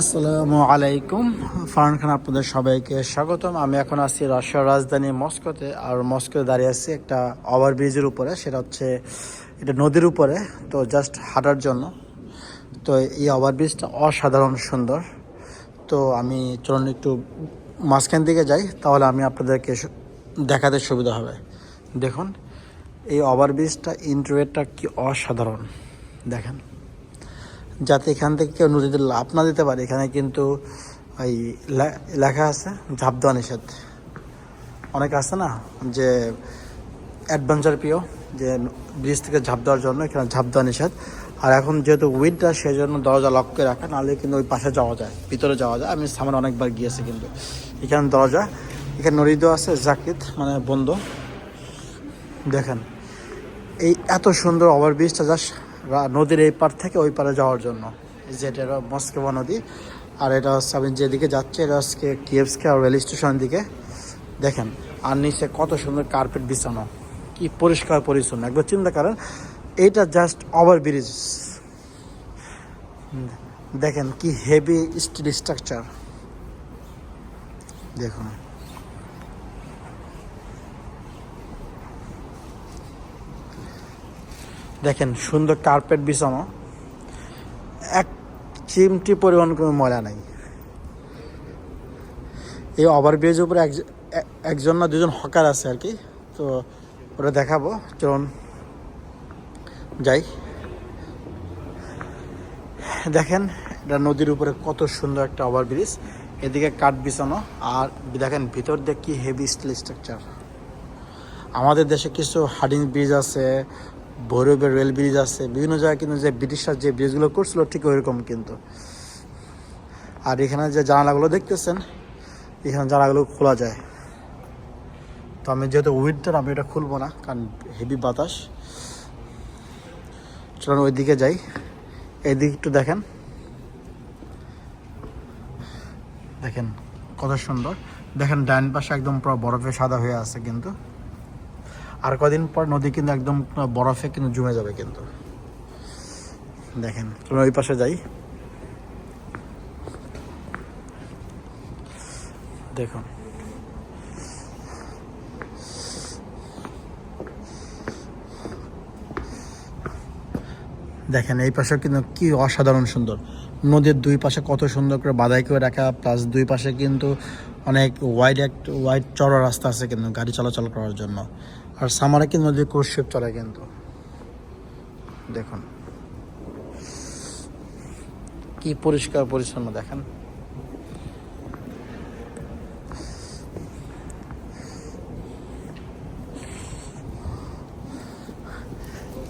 আসসালামু আলাইকুম। ফারহান খান, আপনাদের সবাইকে স্বাগতম। আমি এখন আছি রাশিয়ার রাজধানী মস্কোতে, আর মস্কোতে দাঁড়িয়ে আছি একটা ওভার ব্রিজের উপরে। সেটা হচ্ছে এটা নদীর উপরে, তো জাস্ট হাঁটার জন্য। তো এই ওভার ব্রিজটা অসাধারণ সুন্দর। তো আমি চলুন একটু মাঝখান দিকে যাই, তাহলে আমি আপনাদেরকে দেখাতে সুবিধা হবে। দেখুন, এই ওভার ব্রিজটা ইন্টারনেটটা কি অসাধারণ। দেখেন। যাতে এখান থেকে কেউ নদীতে লাভ না দিতে পারে, এখানে কিন্তু ওই লেখা আছে ঝাঁপ দেওয়া নিষেধ। অনেক আছে না যে অ্যাডভেঞ্চার প্রিয় যে ব্রিজ থেকে ঝাঁপ দেওয়ার জন্য এখানে ঝাঁপ দেওয়া নিষেধ। আর এখন যেহেতু উইন্টার সেই জন্য দরজা লক করে রাখা, নাহলে কিন্তু ওই পাশে যাওয়া যায়, ভিতরে যাওয়া যায়। আমি সামনে অনেকবার গিয়েছি কিন্তু। এখানে দরজা, এখানে দেওয়া আছে, জাকিত মানে বন্ধ। দেখেন, এই এত সুন্দর ওভারব্রিজটা জাস্ট নদীর এই পার থেকে ওই পারে যাওয়ার জন্য। যে এটা মস্কোবা নদী, আর এটা হচ্ছে আমি যেদিকে যাচ্ছি, এটা হচ্ছে কিয়েভসকে আর রেল স্টেশনের দিকে। দেখেন, আর নিচে কত সুন্দর কার্পেট বিছানো, কি পরিষ্কার পরিচ্ছন্ন। একবার চিন্তা করেন, এইটা জাস্ট ওভার ব্রিজ দেখেন কি হেভি স্টিল স্ট্রাকচার দেখুন। দেখেন, সুন্দর কার্পেট বিছানো এক চিমটি পরিমাণ কোনো ময়লা নাই। এই ওভারব্রিজ উপরে এক- এক- একজন না দুজন হকার আছে আর কি। তো ওটা দেখাবো, চলুন যাই। দেখেন, এটা নদীর উপরে কত সুন্দর একটা ওভারব্রিজ এদিকে কাঠ বিছানো আর দেখেন, ভিতর দিয়ে কি হেভি স্টিল স্ট্রাকচার আমাদের দেশে কিছু হার্ডিং ব্রিজ আছে ভৈরবের রেল ব্রিজ আছে, বিভিন্ন জায়গায় কিন্তু যে ব্রিটিশরা যে ব্রিজগুলো করছিল ঠিক ওইরকম কিন্তু। আর এখানে যে জানালাগুলো দেখতেছেন, এখানে জানালাগুলো খোলা যায়। তো আমি যেহেতু উইন্টার, আমি এটা খুলবো না, কারণ হেভি বাতাস। চলুন ওইদিকে যাই। এইদিকে একটু দেখেন। দেখেন কত সুন্দর। দেখেন ডাইন পাশে একদম পুরো বরফে সাদা হয়ে আছে কিন্তু। আর কদিন পর নদী কিন্তু একদম বরফে কিন্তু জমে যাবে কিন্তু। দেখেন ওই পাশে যাই। দেখুন। দেখেন, এই পাশে কিন্তু কি অসাধারণ সুন্দর। নদীর দুই পাশে কত সুন্দর করে বাধাই করে রাখা, প্লাস দুই পাশে কিন্তু অনেক ওয়াইড এক ওয়াইড চড়া রাস্তা আছে কিন্তু গাড়ি চলাচল করার জন্য। আর সামারে কিন্তু নদীর ক্রুজ চলে কিন্তু। দেখুন। কি পরিষ্কার পরিচ্ছন্ন, দেখেন।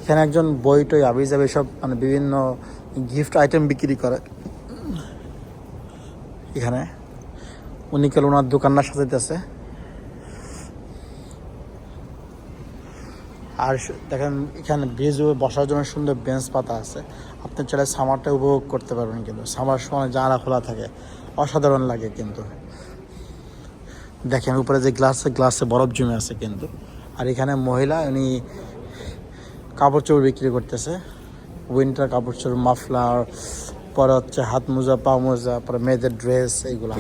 এখানে একজন বই টই আবি যাবে, সব মানে বিভিন্ন গিফট আইটেম বিক্রি করে। এখানে। উনি কেন ওনার দোকান দোকানটা সাজাইতেছে। আর দেখেন, এখানে উপরে বসার জন্য সুন্দর বেঞ্চ পাতা আছে। আপনি চাইলে সামারটা উপভোগ করতে পারবেন কিন্তু। সামার সময় জানালা খোলা থাকে। অসাধারণ লাগে কিন্তু। দেখেন, উপরে যে গ্লাসে গ্লাসে বরফ জমে আছে কিন্তু। আর এখানে মহিলা, উনি কাপড় চোপড় বিক্রি করতেছে। উইন্টার কাপড় চোপড় মাফলার পরে হচ্ছে হাত মোজা, পা মোজা, পরে মেয়েদের ড্রেস এইগুলা।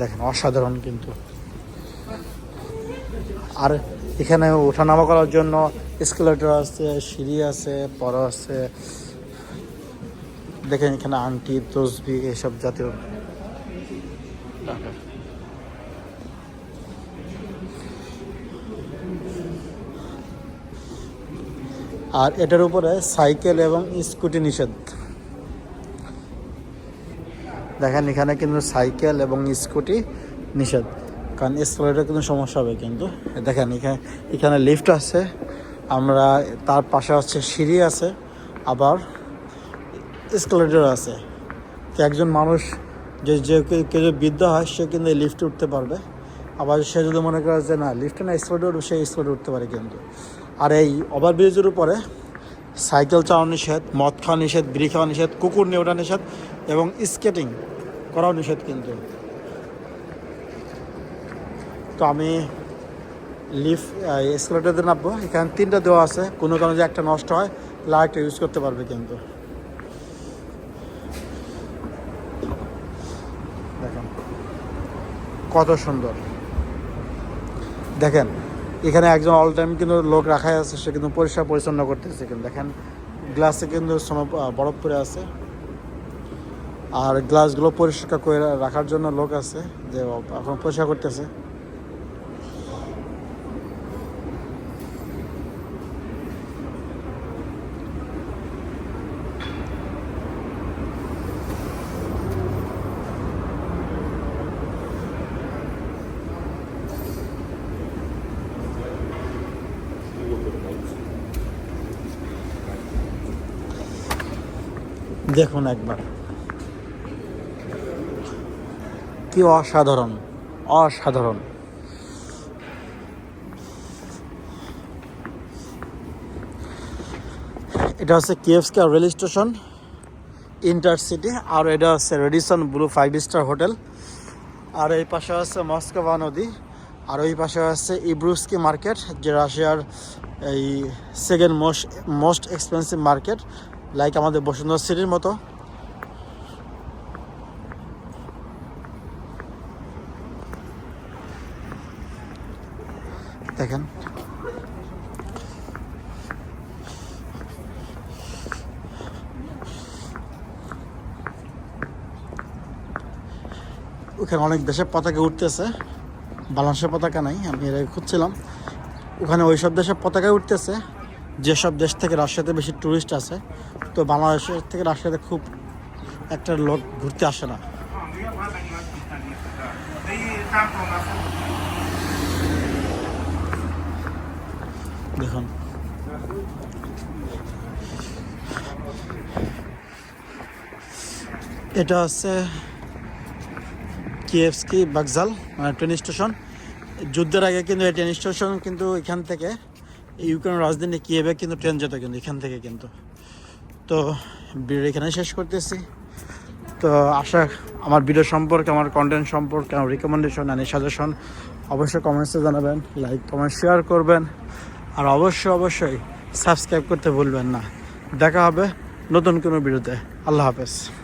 দেখেন, অসাধারণ কিন্তু। আর এখানে ওঠানামা করার জন্য এসকেলেটর আছে, সিঁড়ি আছে, পর আছে। দেখেন এখানে আংটি, তসবি, এসব জাতীয়। আর এটার উপরে সাইকেল এবং স্কুটি নিষেধ। দেখেন, এখানে কিন্তু সাইকেল এবং স্কুটি নিষেধ। কারণ স্কুলের কিন্তু সমস্যা হবে কিন্তু। দেখেন, এখানে এখানে লিফট আছে। আমরা তার পাশে হচ্ছে সিঁড়ি আছে, আবার স্কেলেটর আছে। তো একজন মানুষ, যে যে কেউ- বৃদ্ধ হয়, সে কিন্তু এই লিফটে উঠতে পারবে। আবার সে যদি মনে করে যে, না লিফটে না স্কুলে উঠবে, সে স্কুলে উঠতে পারে কিন্তু। আর এই ওভারব্রিজের উপরে সাইকেল চালানো নিষেধ, মদ খাওয়া নিষেধ, বিড়ি খাওয়া নিষেধ, কুকুর নিয়ে ওঠা নিষেধ এবং স্কেটিং করাও নিষেধ কিন্তু। তো আমি লিফট দিয়ে নামবো। এখানে তিনটা দেওয়া আছে। কোনো কারণে যে একটা নষ্ট হয় লাইটটা ইউজ করতে পারবে কিন্তু। দেখেন, কত সুন্দর। দেখেন এখানে একজন অল টাইম কিন্তু লোক রাখাই আছে, সে কিন্তু পরিষ্কার পরিচ্ছন্ন করতেছে কিন্তু। দেখেন গ্লাসে কিন্তু বরফ পরে আছে। আর গ্লাসগুলো পরিষ্কার করে রাখার জন্য লোক আছে, যে এখন পরিষ্কার করতেছে। দেখুন একবার। কি অসাধারণ অসাধারণ। এটা হচ্ছে কেএফসকে রেল স্টেশন ইন্টারসিটি আর এটা হচ্ছে Radisson Blu five star hotel আর এই পাশে আছে মস্কোভা নদী, আর ওই পাশে আছে ইব্রুস্কি মার্কেট যে রাশিয়ার এই second most most expensive market like আমাদের বসুন্ধরা সিটির মতো। দেখেন। ওখানে অনেক দেশের পতাকা উঠতেছে। বাংলাদেশের পতাকা নাই, আমি এর খুঁজছিলাম। ওখানে ওই সব দেশের পতাকা উঠতেছে। যেসব দেশ থেকে রাশিয়াতে বেশি ট্যুরিস্ট আছে, তো বাংলাদেশের থেকে রাশিয়াতে খুব একটা লোক ঘুরতে আসে না। দেখুন। এটা হচ্ছে কিএফসকি বাগজাল মানে ট্রেন স্টেশন যুদ্ধের আগে কিন্তু এই ট্রেন স্টেশন কিন্তু এখান থেকে ইউক্রেন রাজধানী কিয়েভে কিন্তু ট্রেন যেত কিন্তু, এখান থেকে কিন্তু। তো ভিডিও এখানে শেষ করতেছি। তো আশা, আমার ভিডিও সম্পর্কে, আমার কন্টেন্ট সম্পর্কে, আমার রিকমেন্ডেশন অ্যান্ড সাজেশন অবশ্যই কমেন্টসে জানাবেন লাইক কমেন্ট শেয়ার করবেন। আর অবশ্যই অবশ্যই সাবস্ক্রাইব করতে ভুলবেন না। দেখা হবে নতুন কোনো ভিডিওতে। আল্লাহ হাফেজ।